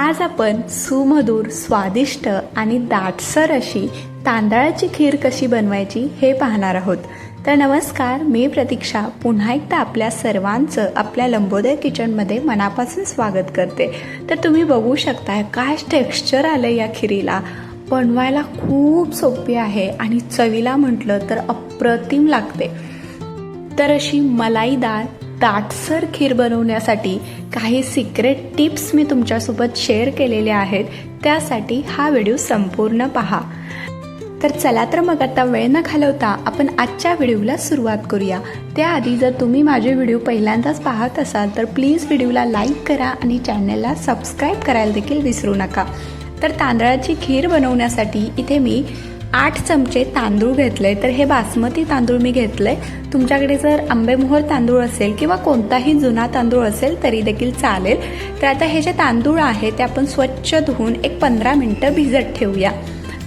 आज आपण सुमधुर स्वादिष्ट आणि दाटसर अशी तांदळाची खीर कशी बनवायची हे पाहणार आहोत. तर नमस्कार मी प्रतीक्षा. पुन्हा एकदा आपल्या सर्वांचं आपल्या लंबोदय किचनमध्ये मनापासून स्वागत करते. तर तुम्ही बघू शकताय काय टेक्स्चर आलं या खिरीला. बनवायला खूप सोपी आहे आणि चवीला म्हटलं तर अप्रतिम लागते. तर अशी मलाईदार दाटसर खीर बनवण्यासाठी काही सिक्रेट टिप्स मी तुमच्यासोबत शेअर केलेल्या आहेत. त्यासाठी हा व्हिडिओ संपूर्ण पहा. तर चला तर मग आता वेळ न घालवता आपण आजच्या व्हिडिओला सुरुवात करूया. त्याआधी जर तुम्ही माझे व्हिडिओ पहिल्यांदाच पाहत असाल तर प्लीज व्हिडिओला लाईक करा आणि चॅनलला सबस्क्राईब करायला देखील विसरू नका. तर तांदळाची खीर बनवण्यासाठी इथे मी आठ चमचे तांदूळ घेतले तर हे बासमती तांदूळ मी घेतले तुमच्याकडे जर आंबेमोहर तांदूळ असेल किंवा कोणताही जुना तांदूळ असेल तरी देखील चालेल. तर आता हे जे तांदूळ आहे ते आपण स्वच्छ धुवून एक पंधरा मिनटं भिजत ठेवूया.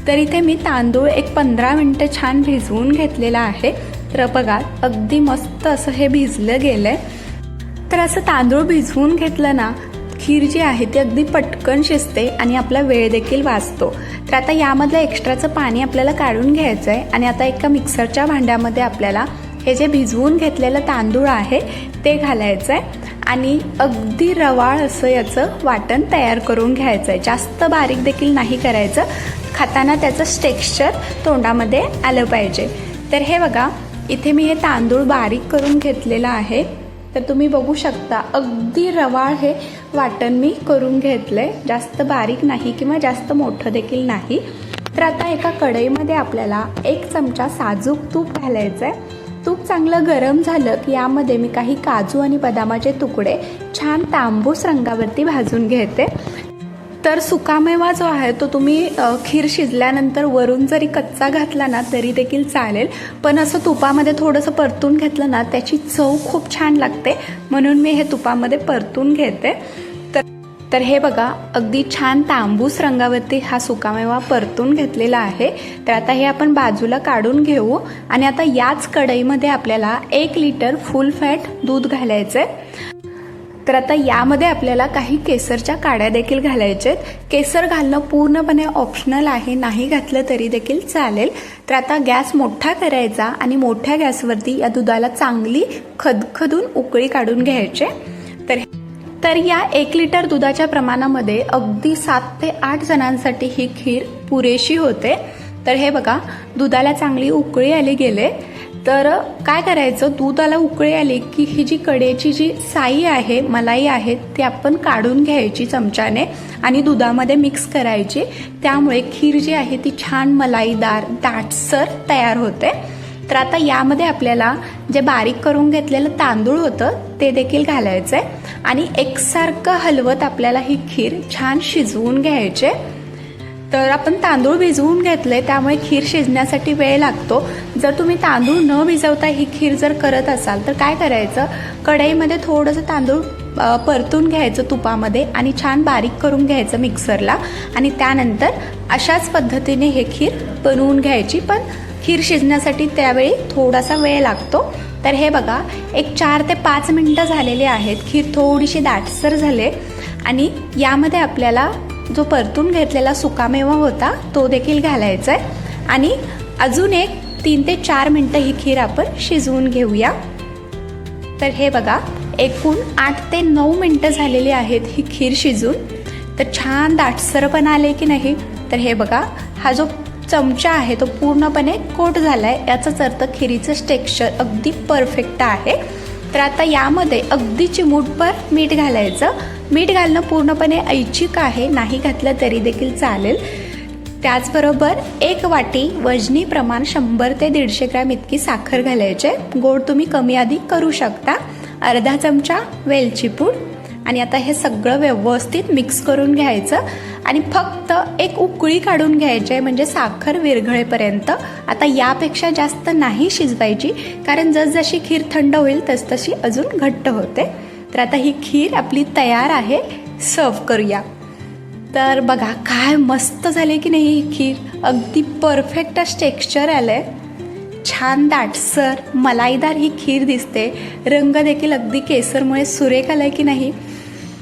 तर इथे मी तांदूळ एक पंधरा मिनटं छान भिजवून घेतलेला आहे. तर बघा अगदी मस्त असं हे भिजलं गेलं आहे तर असं तांदूळ भिजवून घेतलं ना खीर जी आहे ती अगदी पटकन शिजते आणि आपला वेळ देखील वाचतो. तर आता यामधलं एक्स्ट्राचं पाणी आपल्याला काढून घ्यायचं आहे आणि आता एका मिक्सरच्या भांड्यामध्ये आपल्याला हे जे भिजवून घेतलेलं तांदूळ आहे ते घालायचं आहे आणि अगदी रवाळ असं याचं वाटण तयार करून घ्यायचं आहे जास्त बारीक देखील नाही करायचं. खाताना त्याचं टेक्स्चर तोंडामध्ये आलं पाहिजे. तर हे बघा इथे मी हे तांदूळ बारीक करून घेतलेलं आहे. तर तुम्ही बघू शकता अगदी रवाळ हे वाटण मी करून घेतलंय. जास्त बारीक नाही किंवा जास्त मोठं देखील नाही. तर आता एका कढईमध्ये आपल्याला एक चमचा साजूक तूप घालायचं आहे तूप चांगलं गरम झालं की यामध्ये मी काही काजू आणि बदामाचे तुकडे छान तांबूस रंगावरती भाजून घेते. तर सुकामेवा जो आहे तो तुम्ही खीर शिजल्यानंतर वरून जरी कच्चा घातला ना तरी देखील चालेल. पण असं तुपामध्ये थोडंसं परतून घेतलं ना त्याची चव खूप छान लागते. म्हणून मी हे तुपामध्ये परतून घेते. तर तर हे बघा अगदी छान तांबूस रंगावरती हा सुकामेवा परतून घेतलेला आहे. तर आता हे आपण बाजूला काढून घेऊ. आणि आता याच कढईमध्ये आपल्याला एक लिटर फुल फॅट दूध घालायचं आहे तर आता यामध्ये आपल्याला काही केसरच्या काड्या देखील घालायच्या आहेत. केसर घालणं पूर्णपणे ऑप्शनल आहे नाही घातलं तरी देखील चालेल. तर आता गॅस मोठा करायचा आणि मोठ्या गॅसवरती या दुधाला चांगली खदखदून उकळी काढून घ्यायचे. तर तर या एक लिटर दुधाच्या प्रमाणामध्ये अगदी सात ते आठ जणांसाठी ही खीर पुरेशी होते. तर हे बघा दुधाला चांगली उकळी आली गेले. तर काय करायचं? दुधाला उकळी आली की ही जी कडेची जी साई आहे मलाई आहे ती आपण काढून घ्यायची चमच्याने आणि दुधामध्ये मिक्स करायची. त्यामुळे खीर जी आहे ती छान मलाईदार दाटसर तयार होते. तर आता यामध्ये आपल्याला जे बारीक करून घेतलेलं तांदूळ होतं ते देखील घालायचं आहे आणि एकसारखं हलवत आपल्याला ही खीर छान शिजवून घ्यायचे. तर आपण तांदूळ भिजवून घेतले त्यामुळे खीर शिजण्यासाठी वेळ लागतो. जर तुम्ही तांदूळ न भिजवता ही खीर जर करत असाल तर काय करायचं? कढईमध्ये थोडंसं तांदूळ परतून घ्यायचं तुपामध्ये आणि छान बारीक करून घ्यायचं मिक्सरला. आणि त्यानंतर अशाच पद्धतीने हे खीर बनवून घ्यायची. पण खीर शिजण्यासाठी त्यावेळी थोडासा वेळ लागतो. तर हे बघा एक चार ते पाच मिनटं झालेली आहेत. खीर थोडीशी दाटसर झाले. आणि यामध्ये आपल्याला जो परतून घेतलेला सुकामेवा होता तो देखील घालायचा आहे आणि अजून एक तीन ते चार मिनटं ही खीर आपण शिजवून घेऊया. तर हे बघा एकूण आठ ते नऊ मिनटं झालेली आहेत ही खीर शिजून. तर छान दाटसर पण आले की नाही? तर हे बघा हा जो चमचा आहे तो पूर्णपणे कोट झाला आहे याचाच अर्थ खिरीचं टेक्स्चर अगदी परफेक्ट आहे. तर आता यामध्ये अगदी चिमूटभर मीठ घालायचं. मीठ घालणं पूर्णपणे ऐच्छिक आहे नाही घातलं तरी देखील चालेल. त्याचबरोबर एक वाटी वजनी प्रमाण शंभर ते दीडशे ग्रॅम इतकी साखर घालायचे. गोड तुम्ही कमी अधिक करू शकता. अर्धा चमचा वेलची पूड. आणि आता हे सगळं व्यवस्थित मिक्स करून घ्यायचं. आणि फक्त एक उकळी काढून घ्यायची आहे म्हणजे साखर विरघळेपर्यंत. आता यापेक्षा जास्त नाही शिजवायची कारण जसजशी खीर थंड होईल तसतशी अजून घट्ट होते. तर आता ही खीर आपली तयार आहे सर्व करूया. तर बघा काय मस्त झाले की नाही ही खीर. अगदी परफेक्ट टेक्स्चर आलं आहे छान दाटसर मलाईदार ही खीर दिसते. रंग देखील अगदी केसरमुळे सुरेख आलाय की नाही.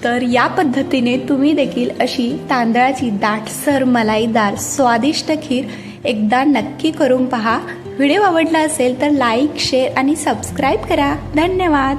तर या पद्धतीने तुम्ही देखील अशी तांदळाची दाटसर मलाईदार स्वादिष्ट खीर एकदा नक्की करून पहा. व्हिडिओ आवडला असेल तर लाईक शेअर आणि सबस्क्राईब करा. धन्यवाद!